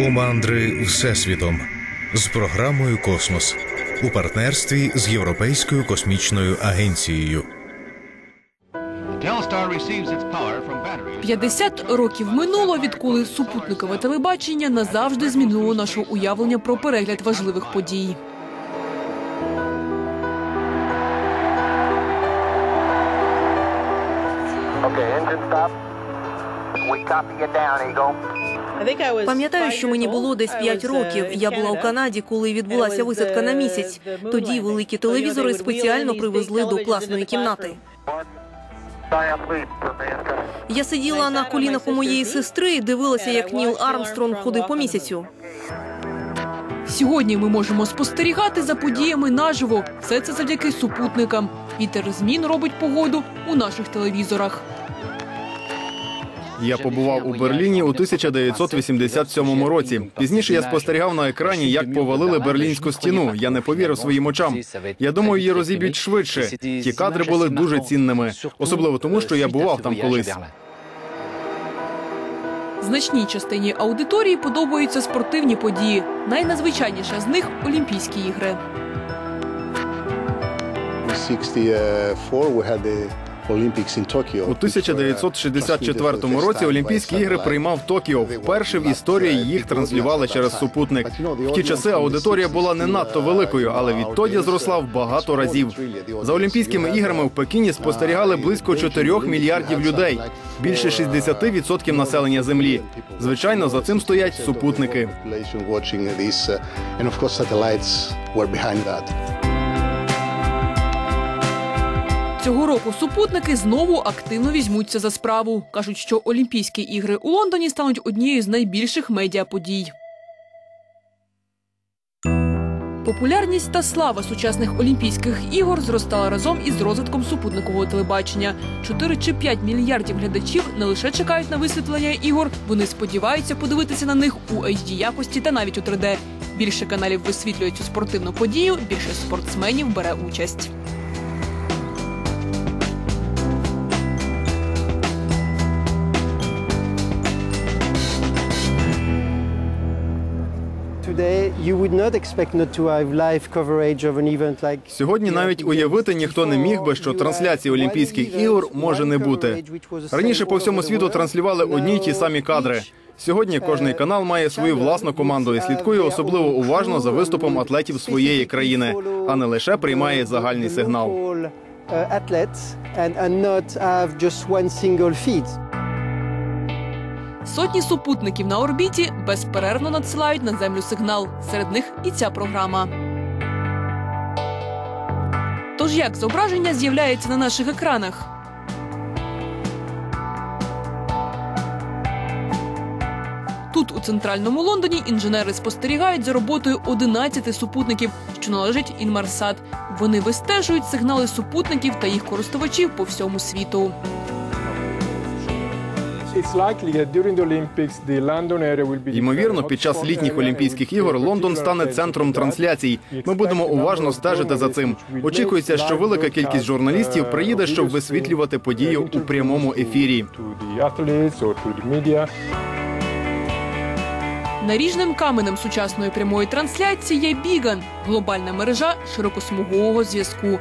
у мандри всесвітом з програмою Космос у партнерстві з Європейською космічною агенцією. Telstar receives its power from batteries. 50 років минуло, відколи супутникове телебачення назавжди змінило наше уявлення про перегляд важливих подій. Okay, engine stop. Пам'ятаю, що мені було десь 5 років. Я була у Канаді, коли відбулася висадка на місяць. Тоді великі телевізори спеціально привезли до класної кімнати. Я сиділа на колінах у моєї сестри і дивилася, як Ніл Армстронг ходив по місяцю. Сьогодні ми можемо спостерігати за подіями наживо. Все це завдяки супутникам. Вітер змін робить погоду у наших телевізорах. Я побував у Берліні у 1987 році. Пізніше я спостерігав на екрані, як повалили берлінську стіну. Я не повірив своїм очам. Я думаю, її розіб'ють швидше. Ті кадри були дуже цінними, особливо тому, що я бував там колись. Значній частині аудиторії подобаються спортивні події. Найнезвичайніша з них Олімпійські ігри. In 64 we had the. У 1964 році Олімпійські ігри приймав Токіо. Вперше в історії їх транслювали через супутник. В ті часи аудиторія була не надто великою, але відтоді зросла в багато разів. За Олімпійськими іграми в Пекіні спостерігали близько 4 мільярдів людей, більше 60% населення землі. Звичайно, за цим стоять супутники. Цього року супутники знову активно візьмуться за справу. кажуть, що Олімпійські ігри у Лондоні стануть однією з найбільших медіаподій. Популярність та слава сучасних Олімпійських ігор зростала разом із розвитком супутникового телебачення. 4 чи 5 мільярдів глядачів не лише чекають на висвітлення ігор, вони сподіваються подивитися на них у HD якості та навіть у 3D. Більше каналів висвітлюють цю спортивну подію, більше спортсменів бере участь. Сьогодні навіть уявити ніхто не міг би, що трансляції Олімпійських ігор може не бути. Раніше по всьому світу транслювали одні й ті самі кадри. Сьогодні кожний канал має свою власну команду і слідкує особливо уважно за виступом атлетів своєї країни, а не лише приймає загальний сигнал. All, uh, and, and not have just one single feed. Сотні супутників на орбіті безперервно надсилають на землю сигнал. Серед них і ця програма. Тож як зображення з'являється на наших екранах? Тут, у центральному Лондоні, інженери спостерігають за роботою 11 супутників, що належать Інмарсат. Вони вистежують сигнали супутників та їх користувачів по всьому світу. Ймовірно, під час літніх Олімпійських ігор Лондон стане центром трансляцій. Ми будемо уважно стежити за цим. Очікується, що велика кількість журналістів приїде, щоб висвітлювати подію у прямому ефірі. Наріжним каменем сучасної прямої трансляції є Біган – глобальна мережа широкосмугового зв'язку.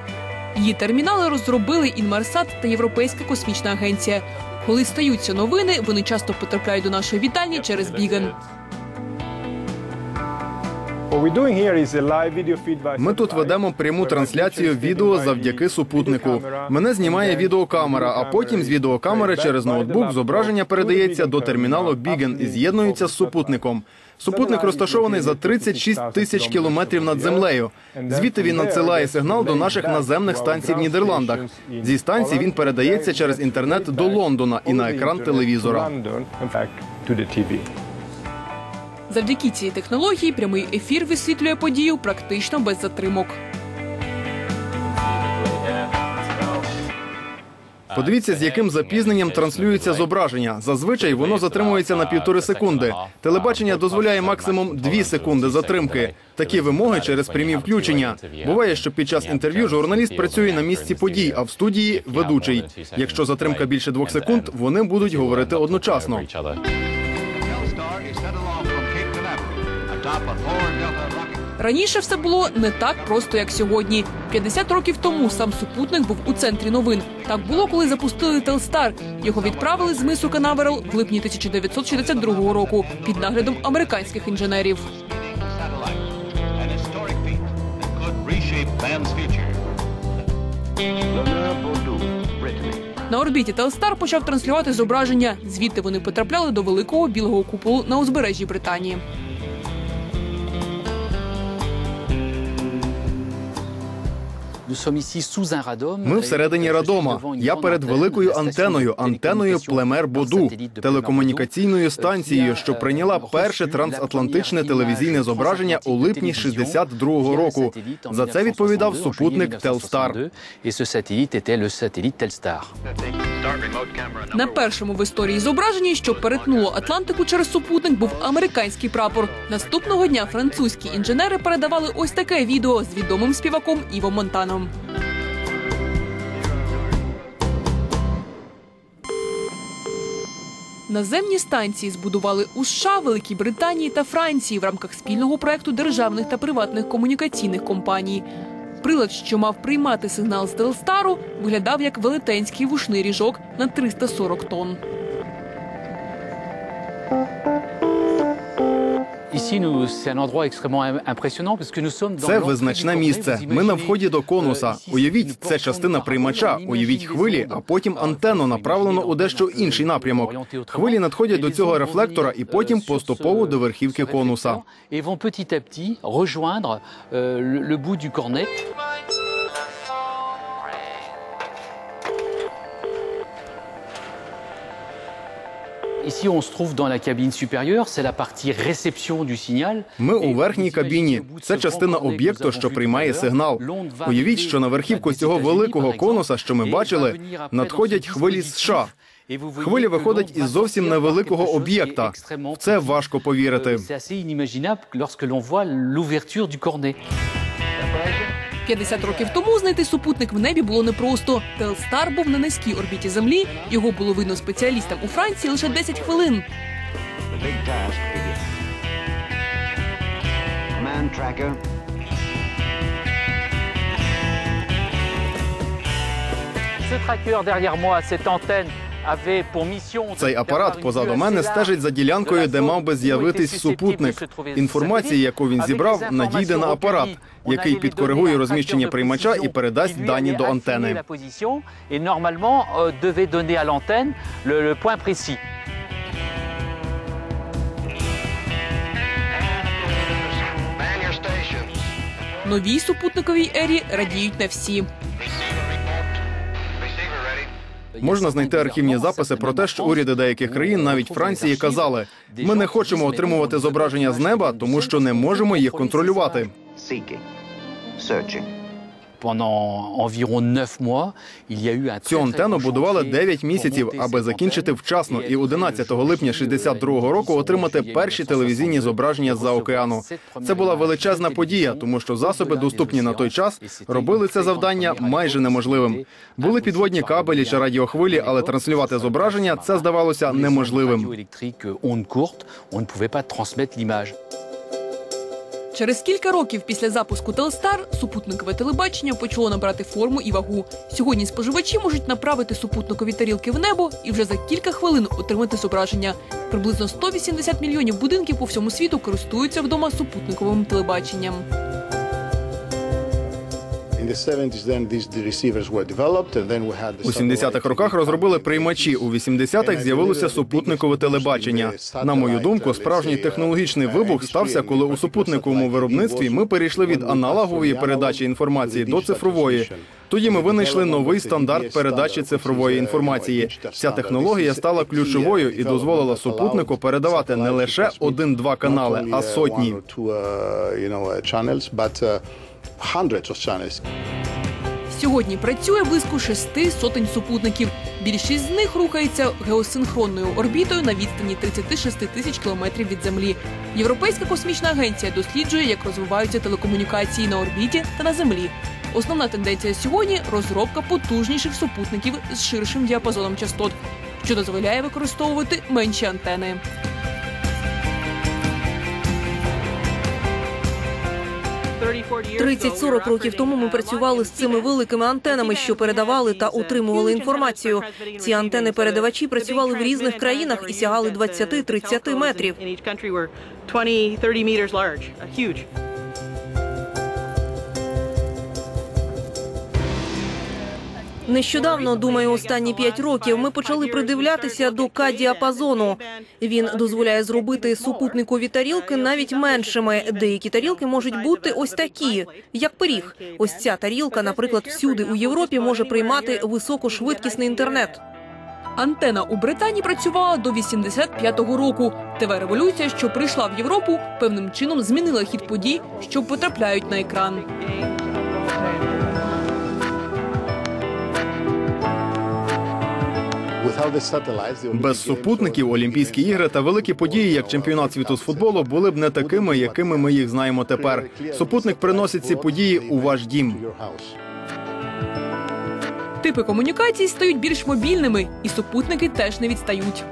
Її термінали розробили Інмарсат та Європейська космічна агенція. Коли стаються новини, вони часто потрапляють до нашої вітальні через Біган. Ми тут ведемо пряму трансляцію відео завдяки супутнику. Мене знімає відеокамера, а потім з відеокамери через ноутбук зображення передається до терміналу Біген і з'єднується з супутником. Супутник розташований за 36 тисяч кілометрів над землею. Звідти він надсилає сигнал до наших наземних станцій в Нідерландах. Зі станції він передається через інтернет до Лондона і на екран телевізора. Завдяки цій технології прямий ефір висвітлює подію практично без затримок. Подивіться, з яким запізненням транслюється зображення. Зазвичай воно затримується на півтори секунди. Телебачення дозволяє максимум дві секунди затримки. Такі вимоги через прямі включення. Буває, що під час інтерв'ю журналіст працює на місці подій, а в студії ведучий. Якщо затримка більше двох секунд, вони будуть говорити одночасно. Раніше все було не так просто, як сьогодні. 50 років тому сам супутник був у центрі новин. Так було, коли запустили Телстар. Його відправили з мису Канаверал в липні 1962 року під наглядом американських інженерів. На орбіті Телстар почав транслювати зображення. Звідти вони потрапляли до великого білого куполу на узбережжі Британії. Ми всередині Радома. Я перед великою антеною, антеною Племер Боду, телекомунікаційною станцією, що прийняла перше трансатлантичне телевізійне зображення у липні 62-го року. За це відповідав супутник Телстар. На першому в історії зображенні, що перетнуло Атлантику через супутник, був американський прапор. Наступного дня французькі інженери передавали ось таке відео з відомим співаком Іво Монтаном. Наземні станції збудували у США, Великій Британії та Франції в рамках спільного проекту державних та приватних комунікаційних компаній. Прилад, що мав приймати сигнал з Телстару, виглядав як велетенський вушний ріжок на 340 тонн. Це визначне місце. Ми на вході до euh, конуса. Уявіть, це частина приймача. Уявіть хвилі, а потім антенну, направлено у дещо інший напрямок. Хвилі надходять до цього рефлектора і потім поступово до верхівки конуса. Et vont petit à petit rejoindre le, le bout du cornet. Ici, on se trouve dans la cabine supérieure, c'est la partie réception du signal. Ми у верхній кабіні. Це частина об'єкту, що приймає сигнал. Уявіть, що на верхівку цього великого конуса, що ми бачили, надходять хвилі з США. Хвилі va із зовсім невеликого об'єкта. В це важко повірити. Euh, C'est assez inimaginable lorsque l'on voit l'ouverture du cornet. 50 років тому знайти супутник в небі було непросто. Телстар був на низькій орбіті Землі. Його було видно спеціалістам у Франції лише 10 хвилин. Ce tracker derrière moi, cette antenne, Цей апарат позаду мене стежить за ділянкою, де мав би з'явитись супутник. Інформація, яку він зібрав, надійде на апарат, який підкоригує розміщення приймача і передасть дані до антени. Euh. Новій супутниковій ері радіють не всі. Можна знайти архівні записи про те, що уряди деяких країн, навіть Франції, казали: ми не хочемо отримувати зображення з неба, тому що не можемо їх контролювати. Цю антенну будували chantier 9 місяців, аби закінчити вчасно і 11 липня 62-го року отримати перші телевізійні зображення з-за океану. Це була величезна подія, тому що засоби, доступні на той час, робили це завдання майже неможливим. Були підводні кабелі чи радіохвилі, але транслювати зображення це здавалося неможливим. Через кілька років після запуску Телстар супутникове телебачення почало набрати форму і вагу. Сьогодні споживачі можуть направити супутникові тарілки в небо і вже за кілька хвилин отримати зображення. Приблизно 180 мільйонів будинків по всьому світу користуються вдома супутниковим телебаченням. У 70-х роках розробили приймачі. У 80-х з'явилося супутникове телебачення. На мою думку, справжній технологічний вибух стався, коли у супутниковому виробництві ми перейшли від аналогової передачі інформації до цифрової. Тоді ми винайшли новий стандарт передачі цифрової інформації. Ця технологія стала ключовою і дозволила супутнику передавати не лише один-два канали, а сотні. Hundreds of channels. Сьогодні працює близько шести сотень супутників. Більшість з них рухається геосинхронною орбітою на відстані 36 тисяч кілометрів від землі. Європейська космічна агенція досліджує, як розвиваються телекомунікації на орбіті та на землі. Основна тенденція сьогодні розробка потужніших супутників з ширшим діапазоном частот, що дозволяє використовувати менші антени. 30-40 років тому ми працювали з цими великими антенами, що передавали та утримували інформацію. Ці антени-передавачі працювали в різних країнах і сягали 20-30 метрів. Нещодавно, думаю, останні п'ять років ми почали придивлятися до К-діапазону. Він дозволяє зробити супутникові тарілки навіть меншими. Деякі тарілки можуть бути ось такі, як пиріг. Ось ця тарілка, наприклад, всюди у Європі може приймати високошвидкісний інтернет. Антена у Британії працювала до 85-го року. ТВ-революція, що прийшла в Європу, певним чином змінила хід подій, що потрапляють на екран. Без супутників Олімпійські ігри та великі події, як чемпіонат світу з футболу, були б не такими, якими ми їх знаємо тепер. Супутник приносить ці події у ваш дім. Типи комунікацій стають більш мобільними, і супутники теж не відстають.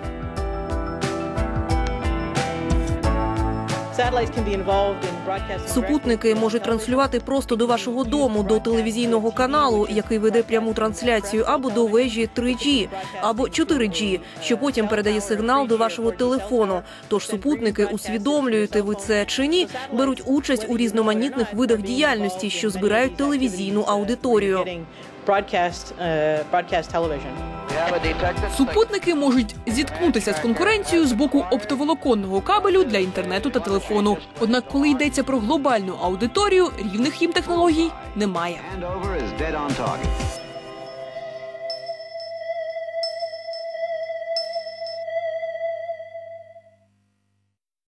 Супутники можуть транслювати просто до вашого дому, до телевізійного каналу, який веде пряму трансляцію, або до вежі 3G, або 4G, що потім передає сигнал до вашого телефону. Тож супутники, усвідомлюєте ви це чи ні, беруть участь у різноманітних видах діяльності, що збирають телевізійну аудиторію. broadcast, uh, broadcast television. Супутники можуть зіткнутися з конкуренцією з боку оптоволоконного кабелю для інтернету та телефону. Однак, коли йдеться про глобальну аудиторію, рівних їм технологій немає.